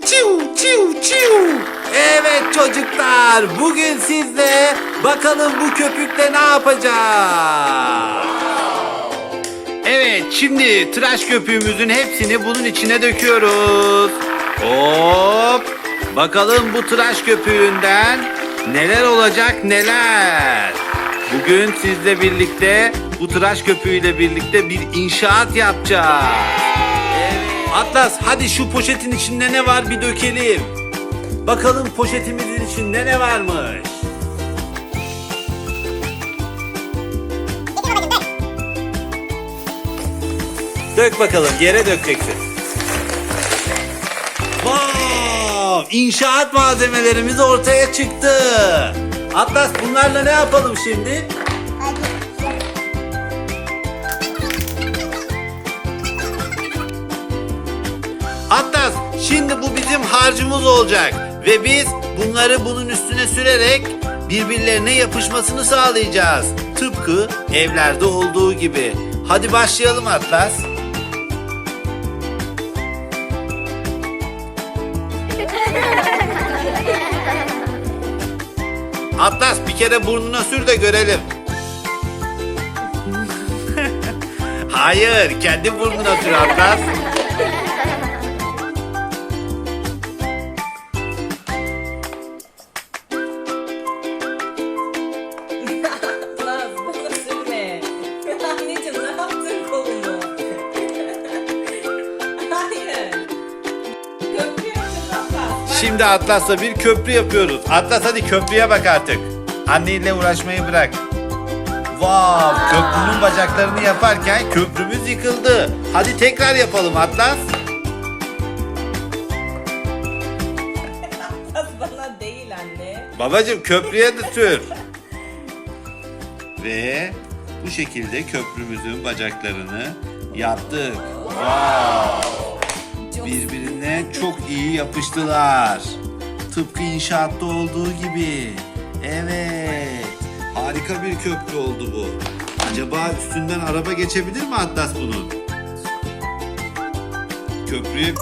çiu çiu çiu çiu. Evet çocuklar bugün sizle bakalım bu köpükle ne yapacağız? Evet şimdi tıraş köpüğümüzün hepsini bunun içine döküyoruz. Hop. Bakalım bu tıraş köpüğünden neler olacak neler. Bugün sizle birlikte bu tıraş köpüğüyle birlikte bir inşaat yapacağız. Atlas hadi şu poşetin içinde ne var bir dökelim. Bakalım poşetimizin içinde ne varmış. Dök bakalım yere dökeceksin. Wow! İnşaat malzemelerimiz ortaya çıktı. Atlas bunlarla ne yapalım şimdi? Şimdi bu bizim harcımız olacak. Ve biz bunları bunun üstüne sürerek birbirlerine yapışmasını sağlayacağız. Tıpkı evlerde olduğu gibi. Hadi başlayalım Atlas. Atlas bir kere burnuna sür de görelim. Hayır, kendi burnuna sür Atlas. Şimdi Atlas'la bir köprü yapıyoruz. Atlas hadi köprüye bak artık. Anneyle uğraşmayı bırak. Vav, köprünün bacaklarını yaparken köprümüz yıkıldı. Hadi tekrar yapalım Atlas. Naz bana değil anne. Babacım köprüye de sür. Ve bu şekilde köprümüzün bacaklarını yaptık. Çok Birbirine iyi yapıştılar. Tıpkı inşaatta olduğu gibi. Evet. Harika bir köprü oldu bu. Acaba üstünden araba geçebilir mi Atlas bunun? Köprüye...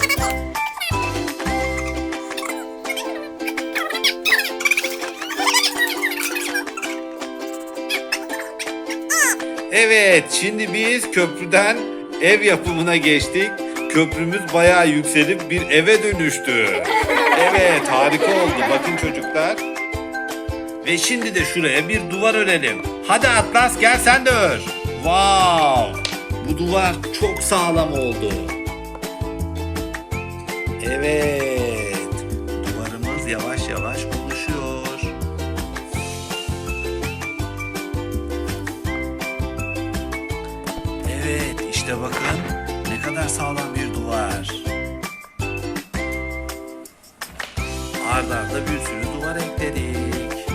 Evet, şimdi biz köprüden ev yapımına geçtik. Köprümüz bayağı yükselip bir eve dönüştü. Evet, harika oldu. Bakın çocuklar. Ve şimdi de şuraya bir duvar örelim. Hadi Atlas gel sen de ör. Wow! Bu duvar çok sağlam oldu. Evet. Duvarımız yavaş yavaş oluşuyor. Evet, işte bakın kadar sağlam bir duvar. Arda arda bir sürü duvar ekledik.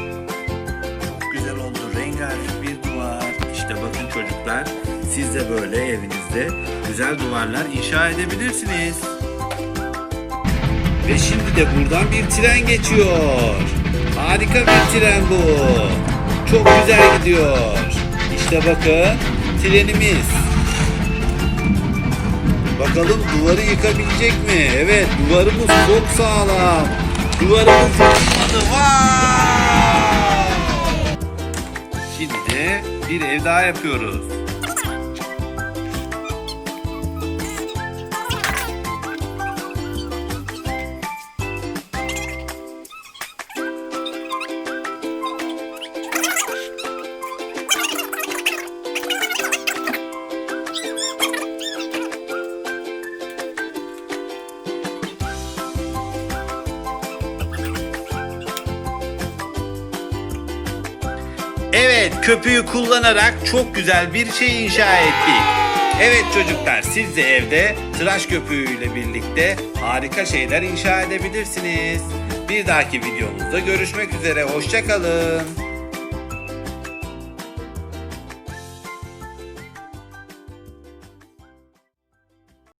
Çok güzel oldu, rengarenk bir duvar. İşte bakın çocuklar, siz de böyle evinizde güzel duvarlar inşa edebilirsiniz. Ve şimdi de buradan bir tren geçiyor. Harika bir tren bu. Çok güzel gidiyor. İşte bakın trenimiz. Bakalım duvarı yıkabilecek mi? Evet duvarımız çok sağlam. Duvarımız yıkılmadı. Wow! Şimdi bir ev daha yapıyoruz. Evet, köpüğü kullanarak çok güzel bir şey inşa ettik. Evet çocuklar, siz de evde tıraş köpüğüyle birlikte harika şeyler inşa edebilirsiniz. Bir dahaki videomuzda görüşmek üzere, hoşçakalın.